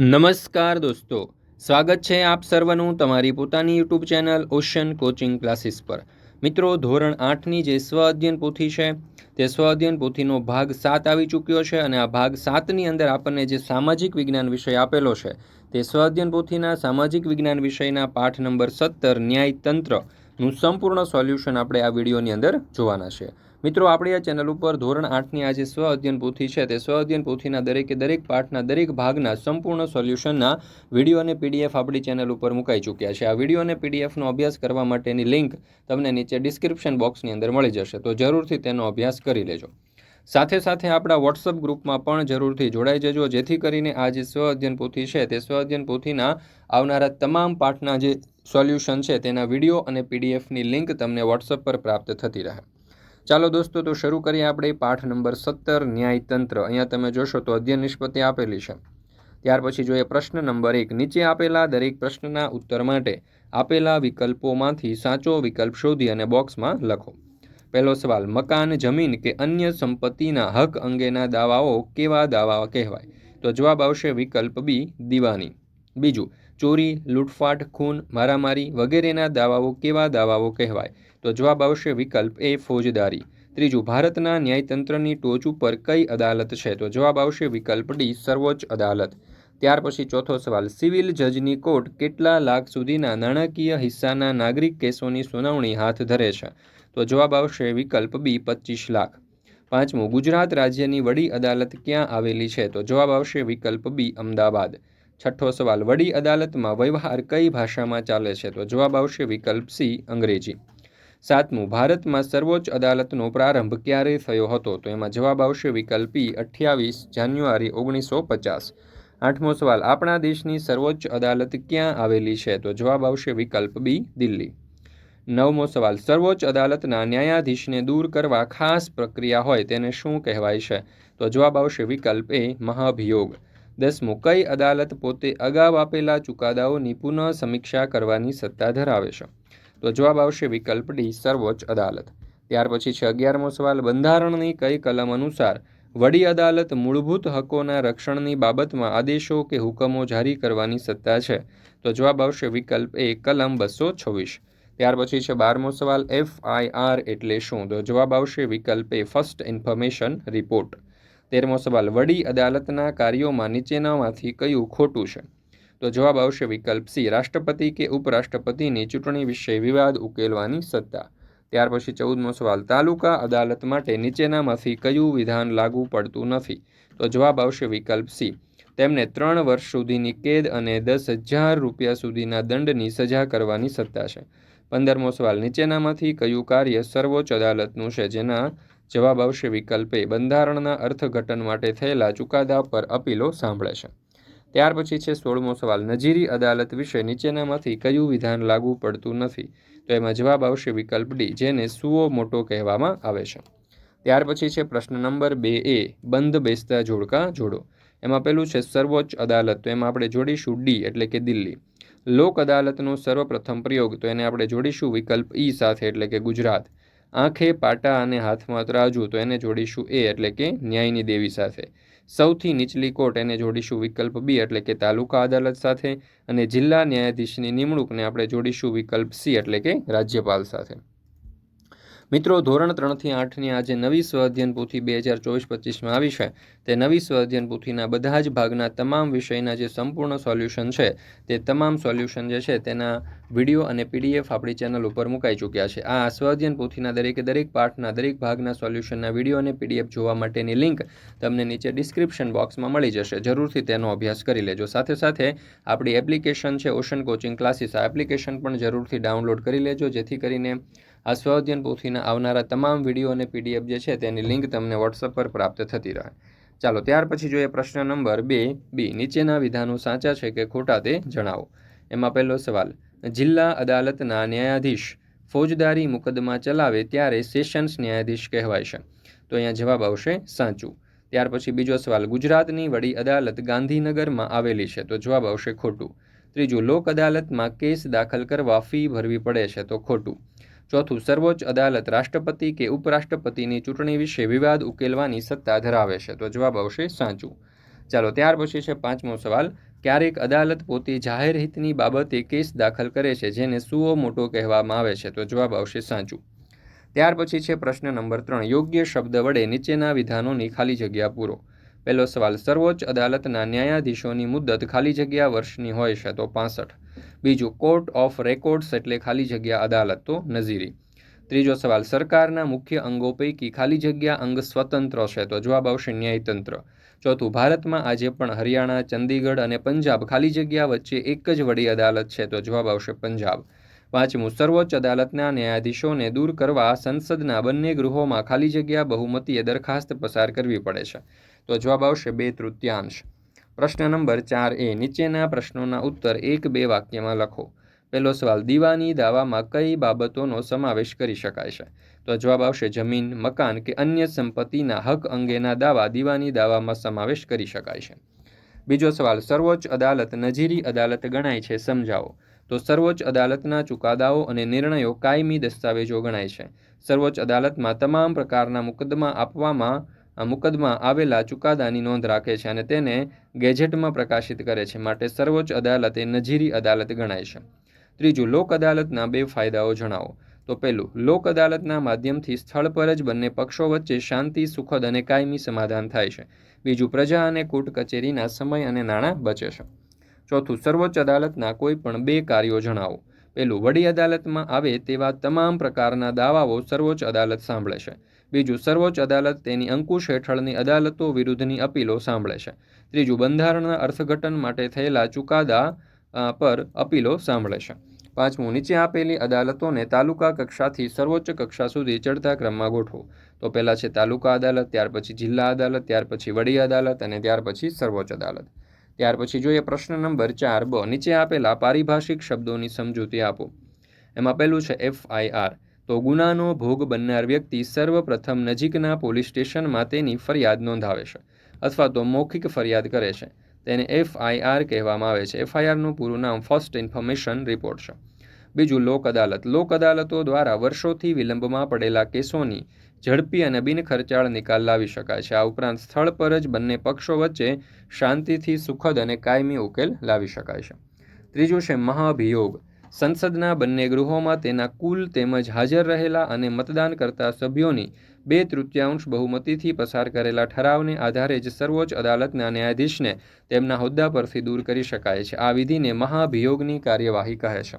નમસ્કાર દોસ્તો. સ્વાગત છે આપ સર્વનું તમારી પોતાની YouTube channel Ocean Coaching Classes પર. મિત્રો, ધોરણ આઠની જે સ્વ અધ્યયન પોથી છે, તે સ્વ અધ્યયન પોથીનો ભાગ સાત આવી ચૂક્યો છે અને આ ભાગ સાતની અંદર આપણને જે સામાજિક વિજ્ઞાન વિષય આપેલો છે, તે સ્વ અધ્યયન પોથીના સામાજિક વિજ્ઞાન વિષયના પાઠ નંબર સત્તર ન્યાયતંત્રનું સંપૂર્ણ સોલ્યુશન આપણે આ વિડીયોની અંદર જોવાના છે. મિત્રો, આપણી આ ચેનલ ઉપર ધોરણ આઠની આ જે સ્વ અધ્યયન પોથી છે. તે સ્વ અધ્યયન પોથીના દરેકે દરેક પાઠના દરેક ભાગના સંપૂર્ણ સોલ્યુશનના વીડિયો અને પીડીએફ આપણી ચેનલ ઉપર મુકાઈ ચૂક્યા છે. આ વીડિયો અને પીડીએફનો અભ્યાસ કરવા માટેની લિંક તમને નીચે ડિસ્ક્રિપ્શન બોક્સની અંદર મળી જશે, તો જરૂરથી તેનો અભ્યાસ કરી લેજો. સાથે સાથે આપણા વોટ્સઅપ ગ્રુપમાં પણ જરૂરથી જોડાઈ જજો, જેથી કરીને આ જે સ્વ અધ્યયન પોથી છે, તે સ્વ અધ્યયન પોથીના આવનારા તમામ પાઠના જે સોલ્યુશન છે, તેના વીડિયો અને પીડીએફની લિંક તમને વોટ્સઅપ પર પ્રાપ્ત થતી રહે. ચાલો દોસ્તો, તો શરૂ કરીએ આપણે પાઠ નંબર સત્તર, ન્યાયતંત્ર. અહીંયા તમે જોશો તો અધ્યયન નિષ્પત્તિ આપેલી છે. ત્યાર પછી જોઈએ પ્રશ્ન નંબર એક. નીચે આપેલા દરેક પ્રશ્નના ઉત્તર માટે આપેલા વિકલ્પોમાંથી સાચો વિકલ્પ શોધી અને બોક્સમાં લખો. પહેલો સવાલ, મકાન, જમીન કે અન્ય સંપત્તિના હક અંગેના દાવાઓ કેવા દાવા કહેવાય? તો જવાબ આવશે વિકલ્પ બી, દીવાની. બીજું, ચોરી, લૂંટફાટ, ખૂન, મારામારી વગેરેના દાવાઓ કેવા દાવાઓ કહેવાય? તો જવાબ આવશે વિકલ્પ એ ફોજદારી. ત્રીજું, ભારતના ન્યાયતંત્રની ટોચ ઉપર કઈ અદાલત છે? તો જવાબ આવશે વિકલ્પ ડી, સર્વોચ્ચ અદાલત. ત્યાર પછી ચોથો સવાલ, સિવિલ જજની કોર્ટ કેટલા લાખ સુધીના નાણાકીય હિસ્સાના નાગરિક કેસોની સુનાવણી હાથ ધરે છે? તો જવાબ આવશે વિકલ્પ બી, પચીસ લાખ. પાંચમું, ગુજરાત રાજ્યની વડી અદાલત ક્યાં આવેલી છે? તો જવાબ આવશે વિકલ્પ બી, અમદાવાદ. છઠ્ઠો સવાલ, વડી અદાલતમાં વ્યવહાર કઈ ભાષામાં ચાલે છે? તો જવાબ આવશે વિકલ્પ સી, અંગ્રેજી. સાતમું, ભારતમાં સર્વોચ્ચ અદાલતનો પ્રારંભ ક્યારે થયો હતો? તો એમાં જવાબ આવશે વિકલ્પી અઠ્યાવીસ, જાન્યુઆરી ઓગણીસો પચાસ. આઠમો સવાલ, આપણા દેશની સર્વોચ્ચ અદાલત ક્યાં આવેલી છે? તો જવાબ આવશે વિકલ્પ બી, દિલ્હી. નવમો સવાલ, સર્વોચ્ચ અદાલતના ન્યાયાધીશને દૂર કરવા ખાસ પ્રક્રિયા હોય તેને શું કહેવાય છે? તો જવાબ આવશે વિકલ્પ એ, મહાભિયોગ. દસમું, કઈ અદાલત પોતે અગાઉ આપેલા ચુકાદાઓની પુનઃ સમીક્ષા કરવાની સત્તા ધરાવે છે? તો જવાબ આવશે વિકલ્પ ડી, સર્વોચ્ચ અદાલત. ત્યાર પછી છે અગિયારમો સવાલ, બંધારણની કઈ કલમ અનુસાર વડી અદાલત મૂળભૂત હકોના રક્ષણની બાબતમાં આદેશો કે હુકમો જારી કરવાની સત્તા છે? તો જવાબ આવશે વિકલ્પ એ, કલમ બસો છવ્વીસ. ત્યાર પછી છે બારમો સવાલ, એફ આઈ આર એટલે શું? તો જવાબ આવશે વિકલ્પ એ, ફર્સ્ટ ઇન્ફોર્મેશન રિપોર્ટ. તેરમો સવાલ, વડી અદાલતના કાર્યોમાં નીચેનામાંથી કયું ખોટું છે? તો જવાબ આવશે વિકલ્પ સી, રાષ્ટ્રપતિ કે ઉપરાષ્ટ્રપતિની ચૂંટણી વિશે વિવાદ ઉકેલવાની સત્તા. ત્યાર પછી ચૌદમો સવાલ, તાલુકા અદાલત માટે નીચેનામાંથી કયું વિધાન લાગુ પડતું નથી? તો જવાબ આવશે વિકલ્પ સી, તેમને ત્રણ વર્ષ સુધીની કેદ અને દસ હજાર રૂપિયા સુધીના દંડની સજા કરવાની સત્તા છે. પંદરમો સવાલ, નીચેનામાંથી કયું કાર્ય સર્વોચ્ચ અદાલતનું છે? જેના જવાબ આવશે વિકલ્પે બંધારણના અર્થઘટન માટે થયેલા ચુકાદા પર અપીલો સાંભળે છે. ત્યાર પછી છે સોળમો સવાલ. નજીરી અદાલત વિશે નીચેનામાંથી કયું વિધાન લાગુ પડતું નથી? તો એમાં જવાબ આવશે વિકલ્પ ડી, જેને સુઓ મોટો કહેવામાં આવે છે. ત્યાર પછી છે પ્રશ્ન નંબર બે એ, બંધ બેસતા જોડકા જોડો. એમાં પેલું છે સર્વોચ્ચ અદાલત, તો એમાં આપણે જોડીશું ડી એટલે કે દિલ્હી. લોક અદાલતનો સર્વપ્રથમ પ્રયોગ, તો એને આપણે જોડીશું વિકલ્પ ઈ સાથે એટલે કે ગુજરાત. આંખે પાટા અને હાથમાં ત્રાજુ, તો એને જોડીશું એ એટલે કે ન્યાયની દેવી સાથે. સૌથી નીચલી કોર્ટ એને જોડીશું વિકલ્પ બી, એટલે કે તાલુકા અદાલત સાથે અને જિલ્લા ન્યાયાધીશની નિમણૂકને આપણે જોડીશું વિકલ્પ સી, એટલે કે રાજ્યપાલ સાથે. મિત્રો, ધોરણ ત્રણથી આઠની આજે નવી સ્વઅધ્યયન પોથી બે હજાર ચોવીસ પચીસમાં આવી છે. તે નવી સ્વઅધ્યયન પોથીના બધા જ ભાગના તમામ વિષયના જે સંપૂર્ણ સોલ્યુશન છે, તે તમામ સોલ્યુશન જે છે, તેના વીડિયો અને પીડીએફ આપણી ચેનલ ઉપર મુકાઈ ચૂક્યા છે. આ સ્વઅધ્યયન પોથીના દરેકે દરેક પાઠના દરેક ભાગના સોલ્યુશનના વીડિયો અને પીડીએફ જોવા માટેની લિંક તમને નીચે ડિસ્ક્રિપ્શન બોક્સમાં મળી જશે. જરૂરથી તેનો અભ્યાસ કરી લેજો. સાથે સાથે આપણી એપ્લિકેશન છે, ઓશન કોચિંગ ક્લાસીસ. આ એપ્લિકેશન પણ જરૂરથી ડાઉનલોડ કરી લેજો, જેથી કરીને આ સ્વઅધ્યયન પોથીના આવનારા તમામ વીડિયો અને પીડીએફ જે છે તેની લિંક તમને વોટ્સઅપ પર પ્રાપ્ત થતી રહે. ચાલો, ત્યાર પછી જોઈએ પ્રશ્ન નંબર બે, બી. નીચેના વિધાનો સાચા છે કે ખોટા તે જણાવો. એમાં પહેલો સવાલ, જિલ્લા અદાલતના ન્યાયાધીશ ફોજદારી મુકદ્દમા ચલાવે ત્યારે સેશન્સ ન્યાયાધીશ કહેવાય છે. તો અહીંયા જવાબ આવશે સાચું. ત્યાર પછી બીજો સવાલ, ગુજરાતની વડી અદાલત ગાંધીનગરમાં આવેલી છે, તો જવાબ આવશે ખોટું. ત્રીજું, લોક અદાલતમાં કેસ દાખલ કરવા ફી ભરવી પડે છે, તો ખોટું. ચોથું સર્વોચ્ચ અદાલત રાષ્ટ્રપતિ કે ઉપરાષ્ટ્રપતિની ચૂંટણી વિશે વિવાદ ઉકેલવાની સત્તા ધરાવે છે? તો જવાબ આવશે સાચું. ચાલો ત્યાર પછી છે પાંચમો સવાલ. ક્યારેક અદાલત પોતે જાહેર હિતની બાબતે કેસ દાખલ કરે છે, જેને સુઓ મોટો કહેવામાં આવે છે? તો જવાબ આવશે સાચું. ત્યાર પછી છે પ્રશ્ન નંબર ત્રણ. યોગ્ય શબ્દ વડે નીચેના વિધાનોની ખાલી જગ્યા પૂરો. પહેલો સવાલ, સર્વોચ્ચ અદાલતના ન્યાયાધીશોની મુદ્દત ખાલી જગ્યા વર્ષની હોય છે તો પાસઠ. બીજું, કોર્ટ ઓફ રેકોર્ડ્સ એટલે ખાલી જગ્યા અદાલત તો નઝીરી. ત્રીજો સવાલ, સરકારના મુખ્ય અંગો પૈકી ખાલી જગ્યા અંગ સ્વતંત્ર છે તો જવાબ આવશે ન્યાયતંત્ર. ચોથું, ભારતમાં આજે પણ હરિયાણા, ચંદીગઢ અને પંજાબ ખાલી જગ્યા વચ્ચે એક જ વડી અદાલત છે તો જવાબ આવશે પંજાબ. પાંચમું, સર્વોચ્ચ અદાલતના ન્યાયાધીશોને દૂર કરવા સંસદના બંને ગૃહોમાં ખાલી જગ્યા બહુમતીએ દરખાસ્ત પસાર કરવી પડે છે. તો જવાબ આવશે બે તૃતીયાંશ. પ્રશ્ન નંબર ચાર એ, નીચેના પ્રશ્નોના ઉત્તર એક બે વાક્યમાં લખો. પહેલો સવાલ, દીવાની દાવામાં કઈ બાબતોનો સમાવેશ કરી શકાય છે? તો જવાબ આવશે જમીન, મકાન કે અન્ય સંપત્તિના હક અંગેના દાવા દીવાની દાવામાં સમાવેશ કરી શકાય છે. બીજો સવાલ, સર્વોચ્ચ અદાલત નજીરી અદાલત ગણાય છે સમજાવો. તો સર્વોચ્ચ અદાલતના ચુકાદાઓ અને નિર્ણયો કાયમી દસ્તાવેજો ગણાય છે. સર્વોચ્ચ અદાલતમાં તમામ પ્રકારના મુકદ્દમા આપવામાં મુકદ્દમા આવેલા ચુકાદાની નોંધ રાખે છે અને તેને ગેજેટમાં પ્રકાશિત કરે છે માટે સર્વોચ્ચ અદાલત એ નજીરી અદાલત ગણાય છે. ત્રીજું, લોક અદાલતના બે ફાયદાઓ જણાવો. તો પહેલું, લોક અદાલતના માધ્યમથી સ્થળ પર જ બંને પક્ષો વચ્ચે શાંતિ, સુખદ અને કાયમી સમાધાન થાય છે. બીજું, પ્રજા અને કોર્ટ કચેરીના સમય અને નાણાં બચે છે. ચોથું, સર્વોચ્ચ અદાલતના કોઈ પણ બે કાર્યો જણાવો. પહેલું, વડી અદાલતમાં આવે તેવા તમામ પ્રકારના દાવાઓ સર્વોચ્ચ અદાલત સાંભળે છે. બીજું, સર્વોચ્ચ અદાલત તેની અંકુશ હેઠળની અદાલતો વિરુદ્ધની અપીલો સાંભળે છે. ત્રીજું, બંધારણના અર્થઘટન માટે થયેલા ચુકાદા પર અપીલો સાંભળે છે. પાંચમું, નીચે આપેલી અદાલતોને તાલુકા કક્ષાથી સર્વોચ્ચ કક્ષા સુધી ચડતા ક્રમમાં ગોઠવો. તો પહેલાં છે તાલુકા અદાલત, ત્યાર પછી જિલ્લા અદાલત, ત્યાર પછી વડી અદાલત અને ત્યાર પછી સર્વોચ્ચ અદાલત. ત્યાર પછી જોઈએ પ્રશ્ન નંબર ચાર, બ, નીચે આપેલા પારિભાષિક શબ્દોની સમજૂતી આપો. એમાં પહેલું છે એફઆઈઆર તો ગુનાનો ભોગ બનનાર વ્યક્તિ સર્વપ્રથમ નજીકના પોલીસ સ્ટેશનમાં તેની ફરિયાદ નોંધાવે છે અથવા તો મૌખિક ફરિયાદ કરે છે. તેને એફઆઈઆર કહેવામાં આવે છે. એફઆઈઆરનું પૂરું નામ ફર્સ્ટ ઇન્ફોર્મેશન રિપોર્ટ છે. બીજું લોક અદાલત. લોક અદાલતો દ્વારા વર્ષોથી વિલંબમાં પડેલા કેસોની ઝડપી અને બિનખર્ચાળ નિકાલ લાવી શકાય છે. આ ઉપરાંત સ્થળ પર જ બંને પક્ષો વચ્ચે શાંતિથી સુખદ અને કાયમી ઉકેલ લાવી શકાય છે. ત્રીજું છે મહાભિયોગ. સંસદના બંને ગૃહોમાં તેના કુલ તેમજ હાજર રહેલા અને મતદાન કરતા સભ્યોની બે તૃતીયાંશ બહુમતીથી પસાર કરેલા ઠરાવને આધારે જ સર્વોચ્ચ અદાલતના ન્યાયાધીશને તેમના હોદ્દા પરથી દૂર કરી શકાય છે. આ વિધિને મહાભિયોગની કાર્યવાહી કહે છે.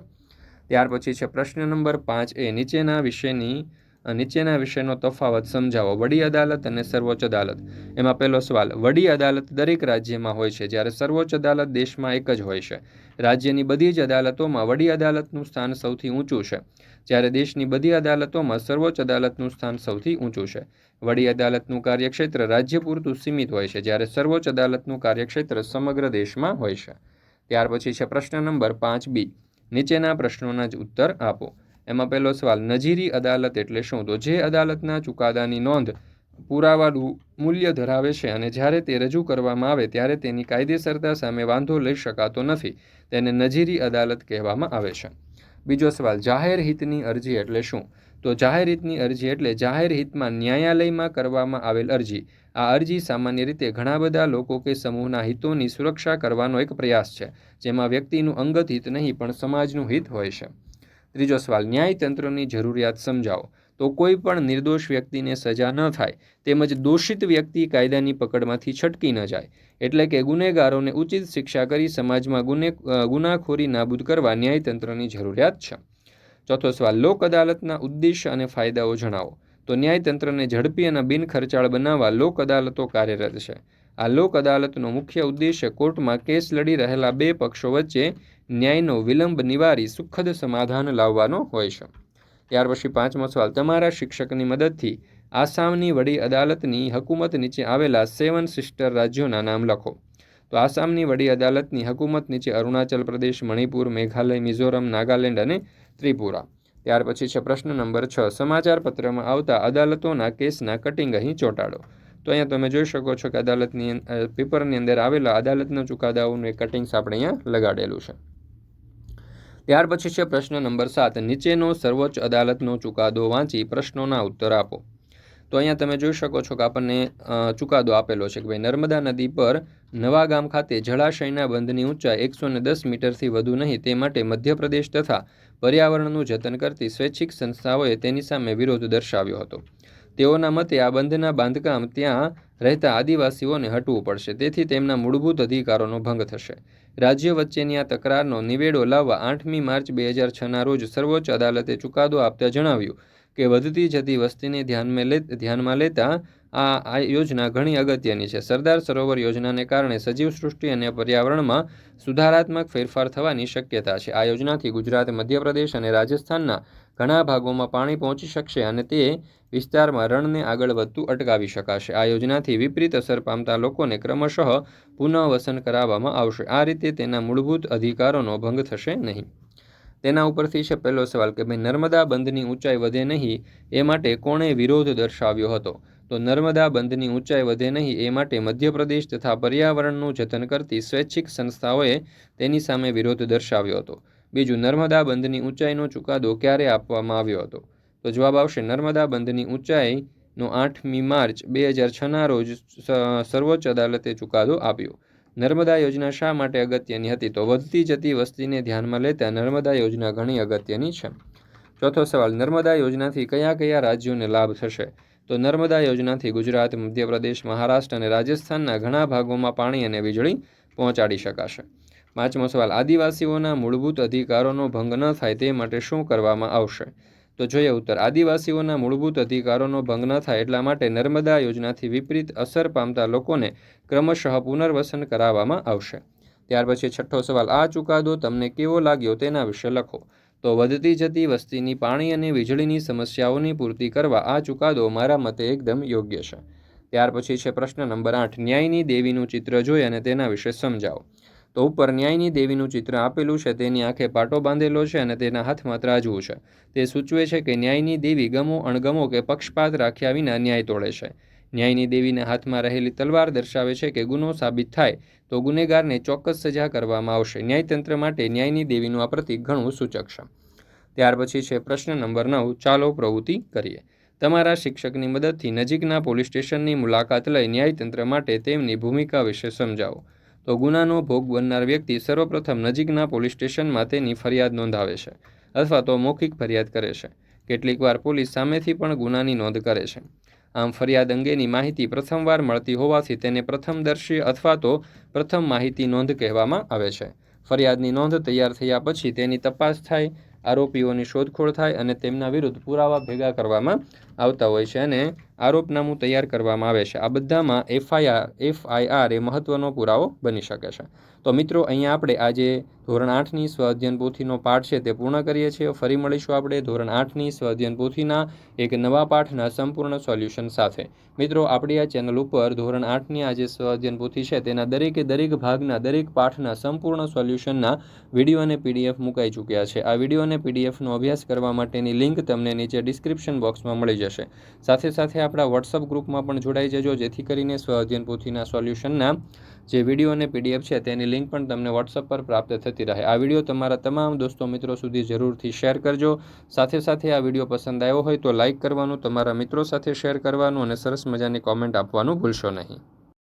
ત્યાર પછી છે પ્રશ્ન નંબર પાંચ એ નીચેના વિશેની, નીચેના વિષયનો તફાવત સમજાવો. વડી અદાલત અને સર્વોચ્ચ અદાલત. એમાં પહેલો સવાલ, વડી અદાલત દરેક રાજ્યમાં હોય છે, જ્યારે સર્વોચ્ચ અદાલત દેશમાં એક જ હોય છે. રાજ્યની બધી જ અદાલતોમાં વડી અદાલતનું સ્થાન સૌથી ઊંચું છે. જ્યારે દેશની બધી અદાલતોમાં સર્વોચ્ચ અદાલતનું સ્થાન સૌથી ઊંચું છે. વડી અદાલતનું કાર્યક્ષેત્ર રાજ્ય પૂરતું સીમિત હોય છે, જ્યારે સર્વોચ્ચ અદાલતનું કાર્યક્ષેત્ર સમગ્ર દેશમાં હોય છે. ત્યાર પછી છે પ્રશ્ન નંબર પાંચ બી. નીચેના પ્રશ્નોના જ ઉત્તર આપો. એમાં પહેલો સવાલ, નજીરી અદાલત એટલે શું? તો જે અદાલતના ચુકાદાની નોંધ પુરાવાનું મૂલ્ય ધરાવે છે અને જ્યારે તે રજૂ કરવામાં આવે ત્યારે તેની કાયદેસરતા સામે વાંધો લઈ શકાતો નથી, તેને નજીરી અદાલત કહેવામાં આવે છે. બીજો સવાલ, જાહેર હિતની અરજી એટલે શું? તો જાહેર હિતની અરજી એટલે જાહેર હિતમાં ન્યાયાલયમાં કરવામાં આવેલ અરજી. આ અરજી સામાન્ય રીતે ઘણા બધા લોકો કે સમૂહના હિતોની સુરક્ષા કરવાનો એક પ્રયાસ છે, જેમાં વ્યક્તિનું અંગત હિત નહીં પણ સમાજનું હિત હોય છે. ત્રીજો સવાલ, ન્યાયતંત્રની જરૂરિયાત સમજાવો. તો કોઈ પણ નિર્દોષ વ્યક્તિને સજા ન થાય, તેમજ દોષિત વ્યક્તિ કાયદાની પકડમાંથી છટકી ન જાય. એટલે કે ગુનેગારોને ઉચિત શિક્ષા કરી સમાજમાં ગુને ગુનાખોરી નાબૂદ કરવા ન્યાયતંત્રની જરૂરિયાત છે. ચોથો સવાલ, લોક અદાલતના ઉદ્દેશ્ય અને ફાયદાઓ જણાવો. તો ન્યાયતંત્રને ઝડપી અને બિનખર્ચાળ બનાવવા લોક અદાલતો કાર્યરત છે. આ લોક અદાલતનો મુખ્ય ઉદ્દેશ્ય કોર્ટમાં કેસ લડી રહેલા બે પક્ષો વચ્ચે ન્યાયનો વિલંબ નિવારી સુખદ સમાધાન લાવવાનો હોય છે. ત્યાર પછી પાંચમો સવાલ, તમારા શિક્ષકની મદદથી આસામની વડી અદાલતની હકુમત નીચે આવેલા સેવન સિસ્ટર રાજ્યોના નામ લખો. તો આસામની વડી અદાલતની હકુમત નીચે અરુણાચલ પ્રદેશ, મણિપુર, મેઘાલય, મિઝોરમ, નાગાલેન્ડ અને ત્રિપુરા. ત્યાર પછી છે પ્રશ્ન નંબર છ સમાચાર પત્રમાં આવતા અદાલતોના કેસના કટિંગ અહીં ચોંટાડો. તો અહીંયા તમે જોઈ શકો છો કે અદાલતની પેપરની અંદર આવેલા અદાલતના ચુકાદાઓનું એક કટિંગ્સ આપણે અહીંયા લગાડેલું છે. ત્યાર પછી છે પ્રશ્ન નંબર સાત. નીચેનો સર્વોચ્ચ અદાલતનો ચુકાદો વાંચી પ્રશ્નોના ઉત્તર આપો. તો અહીંયા તમે જોઈ શકો છો કે આપણને ચુકાદો આપેલો છે કે ભાઈ, નર્મદા નદી પર નવા ગામ ખાતે જળાશયના બંધની ઊંચાઈ એકસો ને દસ મીટરથી વધુ નહીં, તે માટે મધ્યપ્રદેશ તથા પર્યાવરણનું જતન કરતી સ્વૈચ્છિક સંસ્થાઓએ તેની સામે વિરોધ દર્શાવ્યો હતો. તેઓના મતે આ બંધના બાંધકામ ત્યાં રહેતા આદિવાસીઓને હટવું પડશે, તેથી તેમના મૂળભૂત અધિકારોનો ભંગ થશે. રાજ્ય વચ્ચેની આ તકરારનો નિવેડો લાવવા આઠમી માર્ચ બે હજાર છના રોજ સર્વોચ્ચ અદાલતે ચુકાદો આપતા જણાવ્યું કે વધતી જતી વસ્તીને ધ્યાનમાં લે, ધ્યાનમાં લેતા આ આ યોજના ઘણી અગત્યની છે. સરદાર સરોવર યોજનાને કારણે સજીવ સૃષ્ટિ અને પર્યાવરણમાં સુધારાત્મક ફેરફાર થવાની શક્યતા છે. આ યોજનાથી ગુજરાત, મધ્યપ્રદેશ અને રાજસ્થાનના ઘણા ભાગોમાં પાણી પહોંચી શકશે અને તે વિસ્તારમાં રણને આગળ વધતું અટકાવી શકાશે. આ યોજનાથી વિપરીત અસર પામતા લોકોને ક્રમશઃ પુનઃવસન કરાવવામાં આવશે. આ રીતે તેના મૂળભૂત અધિકારોનો ભંગ થશે નહીં. તેના ઉપરથી છે પહેલો સવાલ કે ભાઈ નર્મદા બંધની ઊંચાઈ વધે નહીં એ માટે કોણે વિરોધ દર્શાવ્યો હતો? તો નર્મદા બંધની ઊંચાઈ વધે નહીં એ માટે મધ્યપ્રદેશ તથા પર્યાવરણનું જતન કરતી સ્વૈચ્છિક સંસ્થાઓએ તેની સામે વિરોધ દર્શાવ્યો હતો. બીજું, નર્મદા બંધની ઊંચાઈનો ચુકાદો ક્યારે આપવામાં આવ્યો હતો? તો જવાબ આવશે, નર્મદા બંધની ઊંચાઈનો આઠમી માર્ચ બે હજાર છના રોજ સર્વોચ્ચ અદાલતે ચુકાદો આપ્યો. નર્મદા યોજના શા માટે અગત્યની હતી? તો વધતી જતી વસ્તીને ધ્યાનમાં લેતા નર્મદા યોજના ઘણી અગત્યની છે. ચોથો સવાલ, નર્મદા યોજનાથી કયા કયા રાજ્યોને લાભ થશે? તો નર્મદા યોજનાથી ગુજરાત, મધ્યપ્રદેશ, મહારાષ્ટ્ર અને રાજસ્થાનના ઘણા ભાગોમાં પાણી અને વીજળી પહોંચાડી શકાશે. પાંચમો સવાલ, આદિવાસીઓના મૂળભૂત અધિકારોનો ભંગ ન થાય તે માટે શું કરવામાં આવશે? તો જોઈએ ઉત્તર, આદિવાસીઓના મૂળભૂત અધિકારોનો ભંગ ન થાય એટલા માટે નર્મદા યોજનાથી વિપરીત અસર પામતા લોકોને ક્રમશઃ પુનર્વસન કરાવવામાં આવશે. ત્યાર પછી છઠ્ઠો સવાલ, આ ચુકાદો તમને કેવો લાગ્યો તેના વિશે લખો. તો, વધતી જતી વસ્તીની પાણી અને વીજળીની સમસ્યાઓની પૂર્તિ કરવા આ ચુકાદો મારા મતે એકદમ યોગ્ય છે. ત્યાર પછી છે પ્રશ્ન નંબર આઠ, ન્યાયની દેવીનું ચિત્ર જોઈ અને તેના વિશે સમજાવો. તો ઉપર ન્યાયની દેવીનું ચિત્ર આપેલું છે, તેની આંખે પાટો બાંધેલો છે અને તેના હાથમાં ત્રાજવું છે. તે સૂચવે છે કે ન્યાયની દેવી ગમો અણગમો કે પક્ષપાત રાખ્યા વિના ન્યાય તોડે છે. ન્યાયની દેવીના હાથમાં રહેલી તલવાર દર્શાવે છે કે ગુનો સાબિત થાય તો ગુનેગારને ચોક્કસ સજા કરવામાં આવશે. ન્યાયતંત્ર માટે ન્યાયની દેવીનું આ પ્રતીક ઘણું સૂચક છે. ત્યાર પછી છે પ્રશ્ન નંબર નવ, ચાલો પ્રવૃત્તિ કરીએ. તમારા શિક્ષકની મદદથી નજીકના પોલીસ સ્ટેશનની મુલાકાત લઈ ન્યાયતંત્ર માટે તેમની ભૂમિકા વિશે સમજાવો. તો ગુનાનો ભોગ બનનાર વ્યક્તિ સર્વપ્રથમ નજીકના પોલીસ સ્ટેશનમાં તેની ફરિયાદ નોંધાવે છે અથવા તો મૌખિક ફરિયાદ કરે છે. કેટલીકવાર પોલીસ સામેથી પણ ગુનાની નોંધ કરે છે. આમ ફરિયાદ અંગેની માહિતી પ્રથમવાર મળતી હોવાથી તેને પ્રથમદર્શી અથવા તો પ્રથમ માહિતી નોંધ કહેવામાં આવે છે. ફરિયાદની નોંધ તૈયાર થયા પછી તેની તપાસ થાય, આરોપીઓની શોધખોળ થાય અને તેમના વિરુદ્ધ પુરાવા ભેગા કરવામાં આવતા હોય છે અને આરોપનામું તૈયાર કરવામાં આવે છે. આ બધામાં એફઆઈઆર એફઆઈઆર એ મહત્વનો પુરાવો બની શકે છે. તો મિત્રો, અહીંયા આપણે આજે ધોરણ આઠની સ્વ અધ્યયન પોથીનો પાઠ છે તે પૂર્ણ કરીએ છીએ. ફરી મળીશું આપણે ધોરણ આઠની સ્વ અધ્યયન પોથીના એક નવા પાઠના સંપૂર્ણ સોલ્યુશન સાથે. મિત્રો, આપણી આ ચેનલ ઉપર ધોરણ આઠની આ જે સ્વ અધ્યયન પોથી છે તેના દરેકે દરેક ભાગના, દરેક પાઠના સંપૂર્ણ સોલ્યુશનના વીડિયો અને પીડીએફ મુકાઈ ચૂક્યા છે. આ વીડિયો અને પીડીએફનો અભ્યાસ કરવા માટેની લિંક તમને નીચે ડિસ્ક્રિપ્શન બોક્સમાં મળી જશે. સાથે સાથે આપણા વોટ્સઅપ ગ્રુપમાં પણ જોડાઈ જજો. જેથી કરીને સ્વ, અધ્યયન પોથીના સોલ્યુશનના જે વીડિયો અને પીડીએફ છે, તેની લિંક પણ તમને વોટ્સઅપ પર પ્રાપ્ત થતી રહે. આ વીડિયો તમારા તમામ દોસ્તો મિત્રો સુધી જરૂરથી શેર કરજો. સાથે સાથે આ વીડિયો પસંદ આવ્યો હોય તો લાઇક કરવાનું, તમારા મિત્રો સાથે શેર કરવાનું અને સરસ મજાની કોમેન્ટ આપવાનું ભૂલશો નહીં.